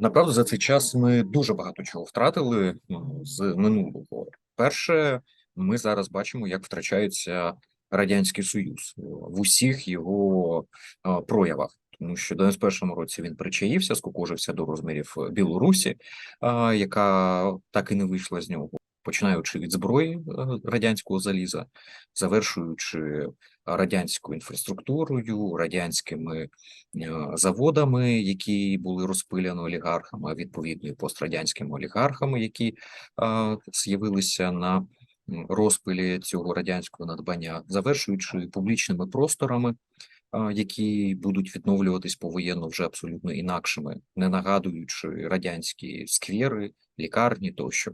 Направду за цей час ми дуже багато чого втратили ну, з минулого. Перше, ми зараз бачимо, як втрачається Радянський Союз в усіх його проявах. Тому що в 91-му році він причаївся, скукожився до розмірів Білорусі, яка так і не вийшла з нього, починаючи від зброї е, радянського заліза, завершуючи радянською інфраструктурою, радянськими е, заводами, які були розпиляні олігархами, відповідно і пострадянськими олігархами, які з'явилися на розпилі цього радянського надбання, завершуючи публічними просторами, які будуть відновлюватись повоєнно вже абсолютно інакшими, не нагадуючи радянські сквери, лікарні тощо,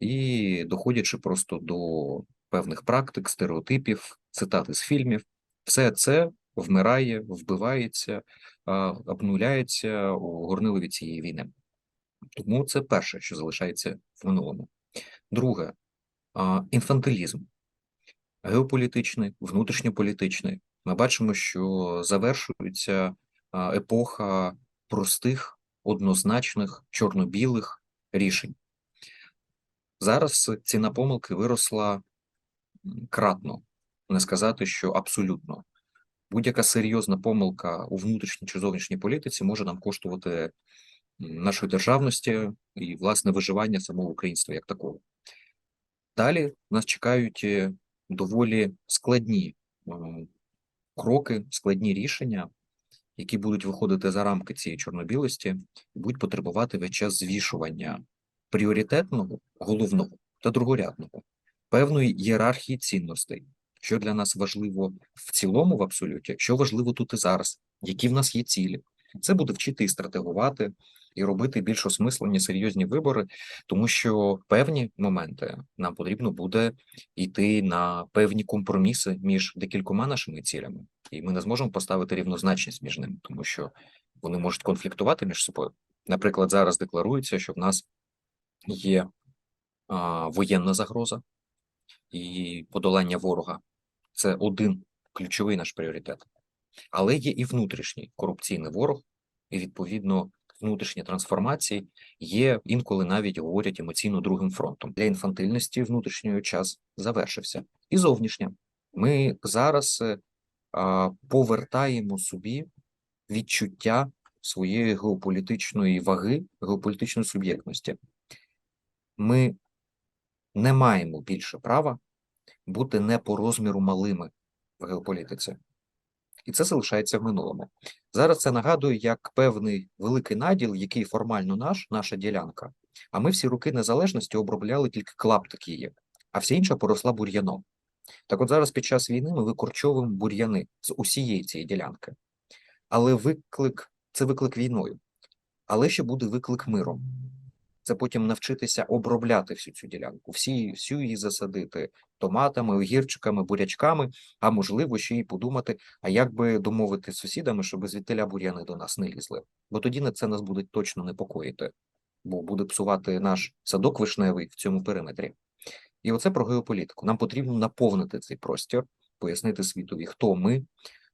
і доходячи просто до певних практик, стереотипів, цитати з фільмів, все це вмирає, вбивається, обнуляється у горнилові цієї війни. Тому це перше, що залишається в минулому. Друге, інфантилізм геополітичний, внутрішньополітичний. Ми бачимо, що завершується епоха простих, однозначних, чорно-білих рішень. Зараз ціна помилки виросла кратно, не сказати, що абсолютно. Будь-яка серйозна помилка у внутрішній чи зовнішній політиці може нам коштувати нашої державності і власне виживання самого українства як такого. Далі нас чекають е, доволі складні кроки, складні рішення, які будуть виходити за рамки цієї чорно-білості будуть потребувати весь час звішування пріоритетного, головного та другорядного, певної ієрархії цінностей, що для нас важливо в цілому, в абсолюті, що важливо тут і зараз, які в нас є цілі. Це буде вчити і стратегувати, і робити більш осмислені серйозні вибори, тому що певні моменти нам потрібно буде йти на певні компроміси між декількома нашими цілями, і ми не зможемо поставити рівнозначність між ними, тому що вони можуть конфліктувати між собою. Наприклад, зараз декларується, що в нас є а, воєнна загроза і подолання ворога. Це один ключовий наш пріоритет. Але є і внутрішній корупційний ворог, і відповідно внутрішні трансформації є інколи навіть говорять емоційно другим фронтом. Для інфантильності внутрішньої час завершився. І зовнішня. Ми зараз е, а, повертаємо собі відчуття своєї геополітичної ваги, геополітичної суб'єктності. Ми не маємо більше права бути не по розміру малими в геополітиці. І це залишається в минулому. Зараз це нагадує як певний великий наділ, який формально наш, наша ділянка. А ми всі роки незалежності обробляли тільки клаптик її, а вся інша поросла бур'яном. Так от зараз під час війни ми викорчовуємо бур'яни з усієї цієї ділянки. Але виклик це виклик війною, але ще буде виклик миром. Це потім навчитися обробляти всю цю ділянку, всі, всю її засадити томатами, огірчиками, бурячками, а можливо, ще й подумати, а як би домовити з сусідами, щоб звідтиля бур'яни до нас не лізли. Бо тоді на це нас буде точно непокоїти, бо буде псувати наш садок вишневий в цьому периметрі. І оце про геополітику. Нам потрібно наповнити цей простір, пояснити світові, хто ми,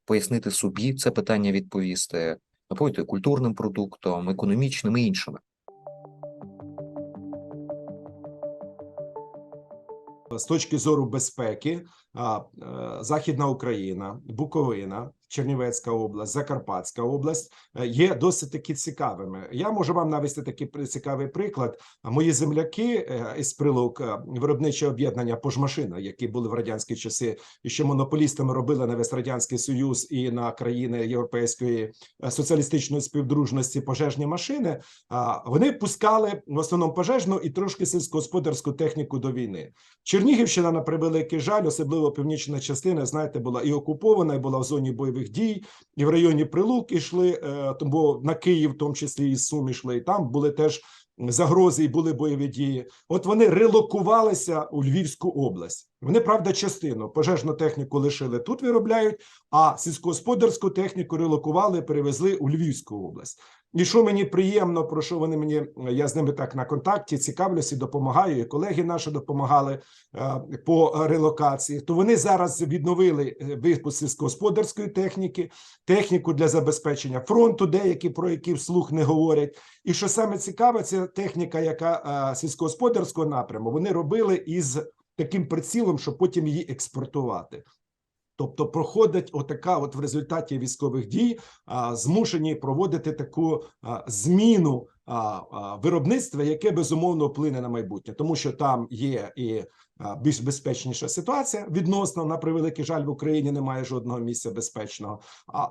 пояснити собі це питання відповісти, наповнити культурним продуктом, економічним і іншими. З точки зору безпеки, е, Західна Україна, Буковина, Чернівецька область, Закарпатська область е, є досить таки цікавими. Я можу вам навести такий цікавий приклад. Мої земляки е, із прилук е, виробниче об'єднання Пожмашина, які були в радянські часи, і що монополістами робили на весь радянський союз і на країни європейської соціалістичної співдружності пожежні машини. Вони пускали в основному пожежну і трошки сільськогосподарську техніку до війни. Чернігівщина, на превеликий жаль, особливо північна частина, знаєте, була і окупована, і була в зоні бойових дій, і в районі Прилук ішли, бо на Київ, в тому числі і Сум ішли, і там були теж загрози і були бойові дії. От вони релокувалися у Львівську область. Вони, правда, частину пожежну техніку лишили тут, виробляють, а сільськогосподарську техніку релокували, перевезли у Львівську область. І що мені приємно, про що вони мені я з ними так на контакті цікавлюся допомагаю. І колеги наші допомагали е, по релокації. То вони зараз відновили е, випуск сільськогосподарської техніки, техніку для забезпечення фронту, деякі про які вслух не говорять. І що саме цікаве, це техніка, яка е, сільськогосподарського напряму вони робили із таким прицілом, щоб потім її експортувати. Тобто проходить отака, от в результаті військових дій, змушені проводити таку зміну виробництва, яке безумовно вплине на майбутнє, тому що там є і більш безпечніша ситуація. Відносно на превеликий жаль в Україні немає жодного місця безпечного,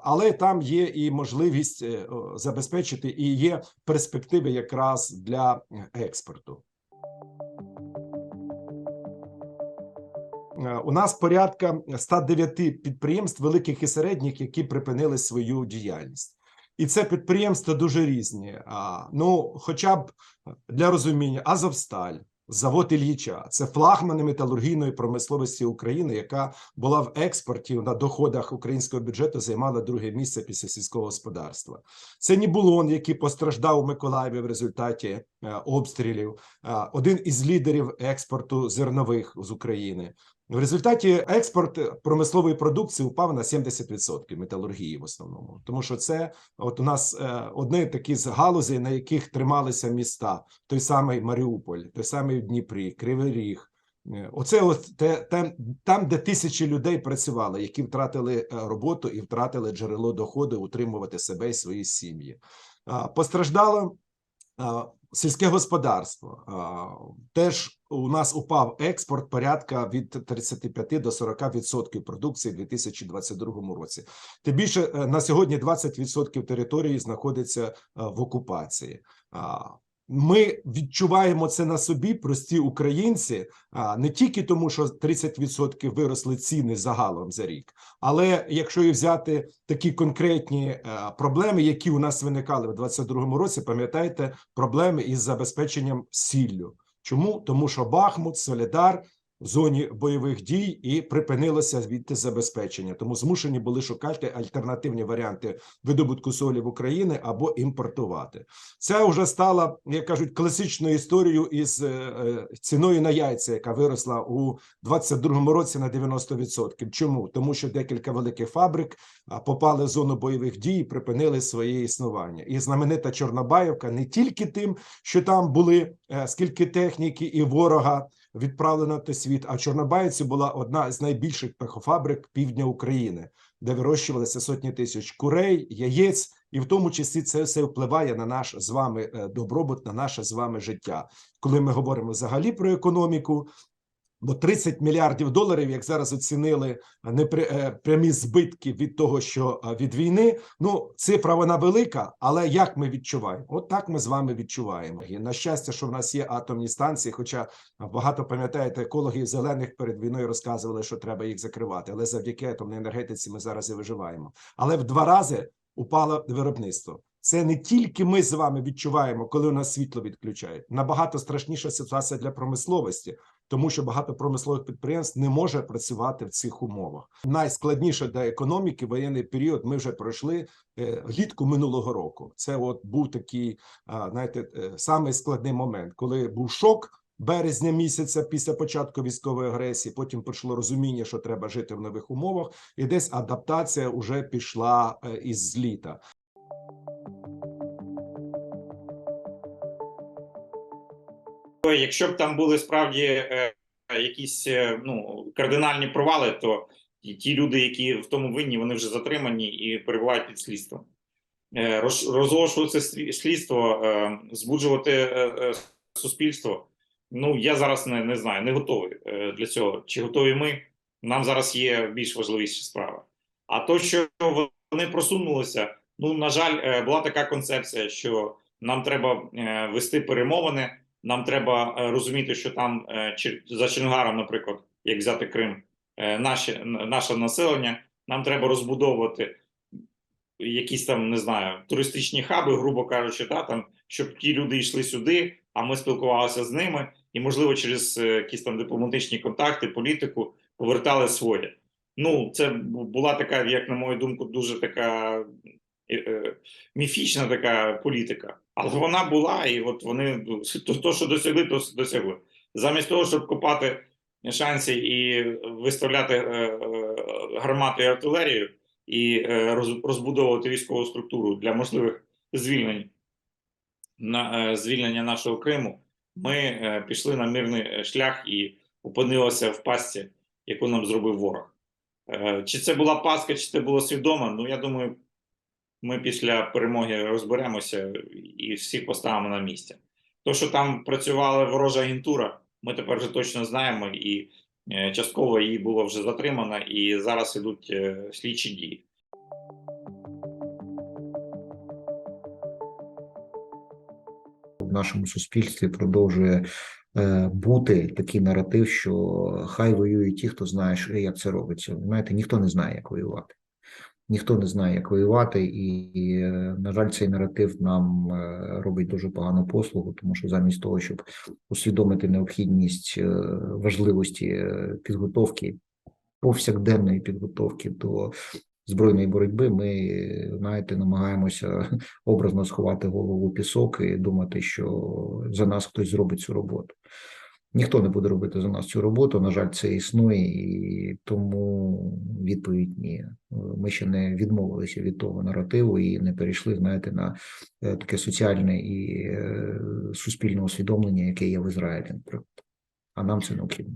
але там є і можливість е, забезпечити, і є перспективи якраз для е, експорту. У нас порядка 109 підприємств, великих і середніх, які припинили свою діяльність. І це підприємства дуже різні. А, Ну, хоча б для розуміння, Азовсталь, завод Ільїча це флагмани металургійної промисловості України, яка була в експорті на доходах українського бюджету, займала друге місце після сільського господарства. Це Нібулон, який постраждав у Миколаєві в результаті е, обстрілів, е, один із лідерів експорту зернових з України. В результаті експорт промислової продукції упав на 70% металургії в основному, тому що це от у нас е, одне такі з галузей, на яких трималися міста: той самий Маріуполь, той самий Дніпрі, Кривий Ріг. Е, Оце от те, там, там, де тисячі людей працювали, які втратили е, роботу і втратили джерело доходу утримувати себе і свої сім'ї. Постраждало сільське господарство. Теж у нас упав експорт порядка від 35 до 40 відсотків продукції в 2022 році. Тим більше е, на сьогодні 20 відсотків території знаходиться е, в окупації. Ми відчуваємо це на собі, прості українці, не тільки тому, що 30% виросли ціни загалом за рік, але якщо і взяти такі конкретні е, проблеми, які у нас виникали в 2022 році, пам'ятаєте проблеми із забезпеченням сіллю. Чому? Тому що Бахмут, Солідар зоні бойових дій і припинилося звідти забезпечення. Тому змушені були шукати альтернативні варіанти видобутку солі в Україні або імпортувати. Це вже стала, як кажуть, класичною історією із е, е, ціною на яйця, яка виросла у 22-му році на 90%. Чому? Тому що декілька великих фабрик попали в зону бойових дій і припинили своє існування. І знаменита Чорнобаївка не тільки тим, що там були е, скільки техніки і ворога відправлено в той світ, а чорнобайці була одна з найбільших пехофабрик півдня України, де вирощувалися сотні тисяч курей, яєць, і в тому числі це все впливає на наш з вами е, добробут, на наше з вами життя. Коли ми говоримо взагалі про економіку. Бо 30 мільярдів доларів, як зараз оцінили е, прямі збитки від того, що е, від війни. Ну, цифра вона велика, але як ми відчуваємо? От так ми з вами відчуваємо. І на щастя, що в нас є атомні станції. Хоча багато пам'ятаєте, екологи зелених перед війною розказували, що треба їх закривати. Але завдяки атомній енергетиці ми зараз і виживаємо. Але в два рази упало виробництво. Це не тільки ми з вами відчуваємо, коли у нас світло відключають. Набагато страшніша ситуація для промисловості, тому що багато промислових підприємств не може працювати в цих умовах. Найскладніше для економіки воєнний період ми вже пройшли е, влітку минулого року. Це от був такий, знаєте, е, самий складний момент, коли був шок. Березня місяця після початку військової агресії, потім прийшло розуміння, що треба жити в нових умовах, і десь адаптація вже пішла е, із літа. Якщо б там були справді е, якісь е, ну кардинальні провали, то ті люди, які в тому винні, вони вже затримані і перебувають під слідством. Е, роз- Розголошувати слідство, збуджувати суспільство. Ну я зараз не, не знаю, не готовий для цього. Чи готові ми? Нам зараз є більш важливіші справи. А то, що вони просунулися, ну на жаль, була така концепція, що нам треба вести перемовини. Нам треба е, розуміти, що там е, за Чонгаром, наприклад, як взяти Крим, е, наше, наше населення. Нам треба розбудовувати якісь там, не знаю, туристичні хаби, грубо кажучи, та, там, щоб ті люди йшли сюди, а ми спілкувалися з ними, і, можливо, через якісь там дипломатичні контакти, політику повертали своє. Ну, це була така, як на мою думку, дуже така міфічна така політика, але вона була, і от вони ну, то, що досягли, то досягли. Замість того, щоб копати шанси і виставляти е, е, гармату і артилерію і е, розбудовувати військову структуру для можливих звільнень на е, звільнення нашого Криму, ми е, пішли на мирний е, шлях і опинилися в пастці, яку нам зробив ворог. Е, Чи це була пастка, чи це було свідомо? Ну я думаю, ми після перемоги розберемося і всіх поставимо на місце. То, що там працювала ворожа агентура, ми тепер вже точно знаємо, і е, частково її було вже затримано, і зараз ідуть е, слідчі дії. в нашому суспільстві продовжує е, бути такий наратив, що хай воюють ті, хто знає, як це робиться. Знаєте, ніхто не знає, як воювати. Ніхто не знає, як воювати, і, на жаль, цей наратив нам е, робить дуже погану послугу, тому що замість того, щоб усвідомити необхідність е, важливості е, підготовки, повсякденної підготовки до збройної боротьби, ми знаєте, намагаємося образно сховати голову в пісок і думати, що за нас хтось зробить цю роботу. Ніхто не буде робити за нас цю роботу. На жаль, це існує, і тому відповідь ні. Ми ще не відмовилися від того наративу і не перейшли, знаєте, на е, таке соціальне і е, суспільне усвідомлення, яке є в Ізраїлі, наприклад. А нам це необхідно.